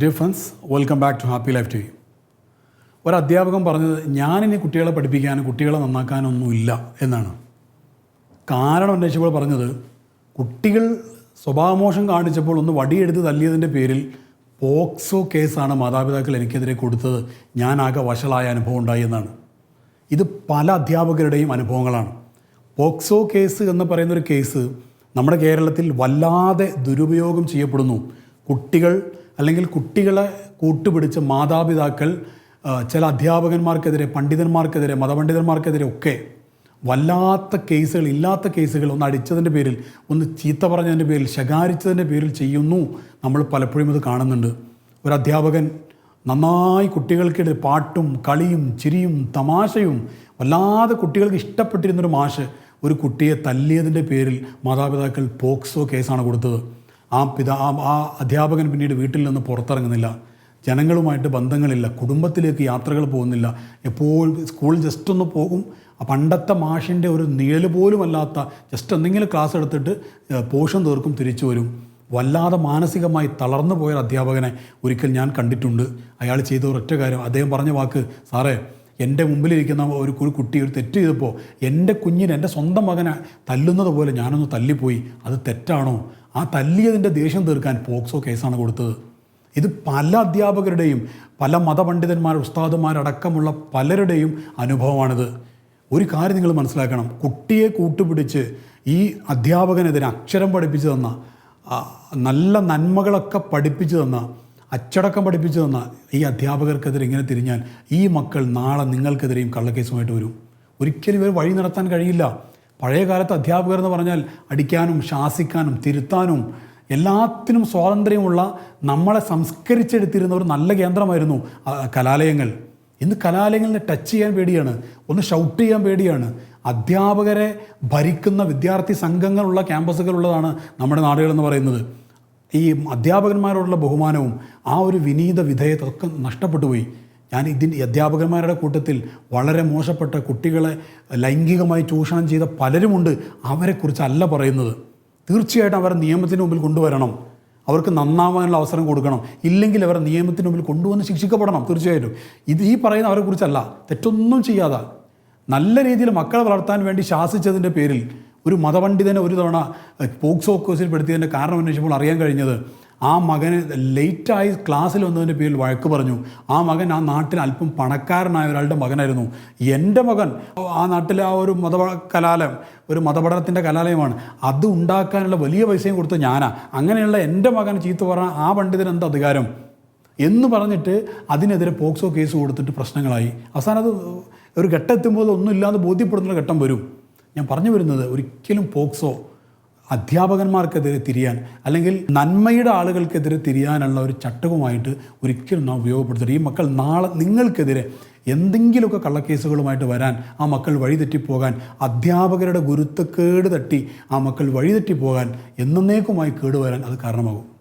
Dear friends welcome back to happy life T V ഒരു അധ്യാപകൻ പറഞ്ഞത് ഞാനിനി കുട്ടികളെ പഠിപ്പിക്കാനും കുട്ടികളെ നന്നാക്കാനൊന്നുമില്ല എന്നാണ്. കാരണം അന്വേഷിച്ചപ്പോൾ പറഞ്ഞത് കുട്ടികൾ സ്വഭാവമോഷം കാണിച്ചപ്പോൾ ഒന്ന് വടിയെടുത്ത് തല്ലിയതിന്റെ പേരിൽ പോക്സോ കേസാണ് മാതാപിതാക്കൾ എനിക്കെതിരെ കൊടുത്തത്. ഞാനാകെ വഷളായ അനുഭവം ഉണ്ടായി എന്നാണ്. ഇത് പല അധ്യാപകരുടെയും അനുഭവങ്ങളാണ്. പോക്സോ കേസ് എന്ന് പറയുന്നൊരു കേസ് നമ്മുടെ കേരളത്തിൽ വല്ലാതെ ദുരുപയോഗം ചെയ്യപ്പെടുന്നു. കുട്ടികൾ അല്ലെങ്കിൽ കുട്ടികളെ കൂട്ടുപിടിച്ച് മാതാപിതാക്കൾ ചില അധ്യാപകന്മാർക്കെതിരെ പണ്ഡിതന്മാർക്കെതിരെ മതപണ്ഡിതന്മാർക്കെതിരെ ഒക്കെ വല്ലാത്ത കേസുകൾ ഇല്ലാത്ത കേസുകൾ ഒന്ന് അടിച്ചതിന്റെ പേരിൽ ഒന്ന് ചീത്ത പറഞ്ഞതിന്റെ പേരിൽ ശകാരിച്ചതിന്റെ പേരിൽ ചെയ്യുന്നു നമ്മൾ പലപ്പോഴും ഇത് കാണുന്നുണ്ട്. ഒരു അധ്യാപകൻ നന്നായി കുട്ടികൾക്കിടെ പാട്ടും കളിയും ചിരിയും തമാശയും വല്ലാതെ കുട്ടികൾക്ക് ഇഷ്ടപ്പെട്ടിരുന്നൊരു മാഷ് ഒരു കുട്ടിയെ തല്ലിയതിന്റെ പേരിൽ മാതാപിതാക്കൾ പോക്സോ കേസാണ് കൊടുത്തത്. ആ പിതാ ആ- അധ്യാപകൻ പിന്നീട് വീട്ടിൽ നിന്ന് പുറത്തിറങ്ങുന്നില്ല. ജനങ്ങളുമായിട്ട് ബന്ധങ്ങളില്ല. കുടുംബത്തിലേക്ക് യാത്രകൾ പോകുന്നില്ല. എപ്പോഴും സ്കൂളിൽ ജസ്റ്റ് ഒന്ന് പോകും. പണ്ടത്തെ മാഷിന്റെ ഒരു നിഴൽ പോലുമല്ലാത്ത ജസ്റ്റ് എന്തെങ്കിലും ക്ലാസ് എടുത്തിട്ട് പോഷൻ തീർക്കും തിരിച്ചു വരും. വല്ലാതെ മാനസികമായി തളർന്നു പോയൊരു അധ്യാപകനെ ഒരിക്കൽ ഞാൻ കണ്ടിട്ടുണ്ട്. അയാൾ ചെയ്ത ഒരൊറ്റ കാര്യം. അദ്ദേഹം പറഞ്ഞ വാക്ക് സാറേ എന്റെ മുമ്പിലിരിക്കുന്ന ഒരു കുട്ടി ഒരു തെറ്റ് ചെയ്തപ്പോൾ എന്റെ കുഞ്ഞിന് എന്റെ സ്വന്തം മകനെ തല്ലുന്നത് പോലെ ഞാനൊന്ന് തല്ലിപ്പോയി. അത് തെറ്റാണോ? ആ തല്ലിയതിന്റെ ദേഷ്യം തീർക്കാൻ പോക്സോ കേസാണ് കൊടുത്തത്. ഇത് പല അധ്യാപകരുടെയും പല മതപണ്ഡിതന്മാർ ഉസ്താദുമാരടക്കമുള്ള പലരുടെയും അനുഭവമാണിത്. ഒരു കാര്യം നിങ്ങൾ മനസ്സിലാക്കണം. കുട്ടിയെ കൂട്ടുപിടിച്ച് ഈ അധ്യാപകനെതിരെ അക്ഷരം പഠിപ്പിച്ചു തന്ന നല്ല നന്മകളൊക്കെ പഠിപ്പിച്ചു തന്ന അച്ചടക്കം പഠിപ്പിച്ചു തന്ന ഈ അധ്യാപകർക്കെതിരെ ഇങ്ങനെ തിരിഞ്ഞാൽ ഈ മക്കൾ നാളെ നിങ്ങൾക്കെതിരെയും കള്ളക്കേസുമായിട്ട് വരും. ഒരിക്കലും ഇവർ വഴി നടത്താൻ കഴിയില്ല. പഴയ കാലത്ത് അധ്യാപകർ എന്ന് പറഞ്ഞാൽ അടിക്കാനും ശാസിക്കാനും തിരുത്താനും എല്ലാത്തിനും സ്വാതന്ത്ര്യമുള്ള നമ്മളെ സംസ്കരിച്ചെടുത്തിരുന്ന ഒരു നല്ല കേന്ദ്രമായിരുന്നു കലാലയങ്ങൾ. ഇന്ന് കലാലയങ്ങളിൽ ടച്ച് ചെയ്യാൻ പേടിയാണ്. ഒന്ന് ഷൗട്ട് ചെയ്യാൻ പേടിയാണ്. അധ്യാപകരെ ഭരിക്കുന്ന വിദ്യാർത്ഥി സംഘങ്ങളുള്ള ക്യാമ്പസുകളുള്ളതാണ് നമ്മുടെ നാടുകളെന്ന് പറയുന്നത്. ഈ അധ്യാപകന്മാരോടുള്ള ബഹുമാനവും ആ ഒരു വിനീത വിധേയതൊക്കെ നഷ്ടപ്പെട്ടുപോയി ഞാൻ ഇതിന്റെ അധ്യാപകന്മാരുടെ കൂട്ടത്തിൽ വളരെ മോശപ്പെട്ട കുട്ടികളെ ലൈംഗികമായി ചൂഷണം ചെയ്ത പലരുമുണ്ട് അവരെക്കുറിച്ചല്ല പറയുന്നത്. തീർച്ചയായിട്ടും അവരെ നിയമത്തിന് മുമ്പിൽ കൊണ്ടുവരണം. അവർക്ക് നന്നാവാനുള്ള അവസരം കൊടുക്കണം. ഇല്ലെങ്കിൽ അവരെ നിയമത്തിന് മുമ്പിൽ കൊണ്ടുവന്ന് ശിക്ഷിക്കപ്പെടണം. തീർച്ചയായിട്ടും. ഇത് ഈ പറയുന്ന അവരെക്കുറിച്ചല്ല. തെറ്റൊന്നും ചെയ്യാതെ നല്ല രീതിയിൽ മക്കളെ വളർത്താൻ വേണ്ടി ശാസിച്ചതിന്റെ പേരിൽ ഒരു മതപണ്ഡിതനെ ഒരു തവണ പോക്സോ കേസിൽ പെടുത്തിയതിന്റെ കാരണം അന്വേഷിച്ചപ്പോൾ അറിയാൻ കഴിഞ്ഞത് ആ മകന് ലേറ്റായി ക്ലാസ്സിൽ വന്നതിന്റെ പേരിൽ വഴക്ക് പറഞ്ഞു. ആ മകൻ ആ നാട്ടിൽ അല്പം പണക്കാരനായ ഒരാളുടെ മകനായിരുന്നു. എന്റെ മകൻ ആ നാട്ടിലെ ആ ഒരു മത കലാലയം ഒരു മതപഠനത്തിന്റെ കലാലയമാണ്. അത് ഉണ്ടാക്കാനുള്ള വലിയ പൈസയും കൊടുത്ത ഞാനാ. അങ്ങനെയുള്ള എന്റെ മകൻ ചീത്ത പറഞ്ഞ ആ പണ്ഡിതന് എന്ത് അധികാരം? എന്ന് പറഞ്ഞിട്ട് അതിനെതിരെ പോക്സോ കേസ് കൊടുത്തിട്ട് പ്രശ്നങ്ങളായി. അവസാനം അത് ഒരു ഘട്ടം എത്തുമ്പോൾ ഒന്നുമില്ലാതെ ബോധ്യപ്പെടുന്ന ഘട്ടം വരും. ഞാൻ പറഞ്ഞു വരുന്നത് ഒരിക്കലും പോക്സോ അധ്യാപകന്മാർക്കെതിരെ തിരിയാൻ അല്ലെങ്കിൽ നന്മയുടെ ആളുകൾക്കെതിരെ തിരിയാനുള്ള ഒരു ചട്ടവുമായിട്ട് ഒരിക്കലും നാം ഉപയോഗപ്പെടുത്തരുത്. ഈ മക്കൾ നാളെ നിങ്ങൾക്കെതിരെ എന്തെങ്കിലുമൊക്കെ കള്ളക്കേസുകളുമായിട്ട് വരാൻ ആ മക്കൾ വഴിതെറ്റിപ്പോകാൻ അധ്യാപകരുടെ ഗുരുത്തക്കേട് തട്ടി ആ മക്കൾ വഴിതെറ്റിപ്പോകാൻ എന്നേക്കുമായി കേടുവരാൻ അത് കാരണമാകും.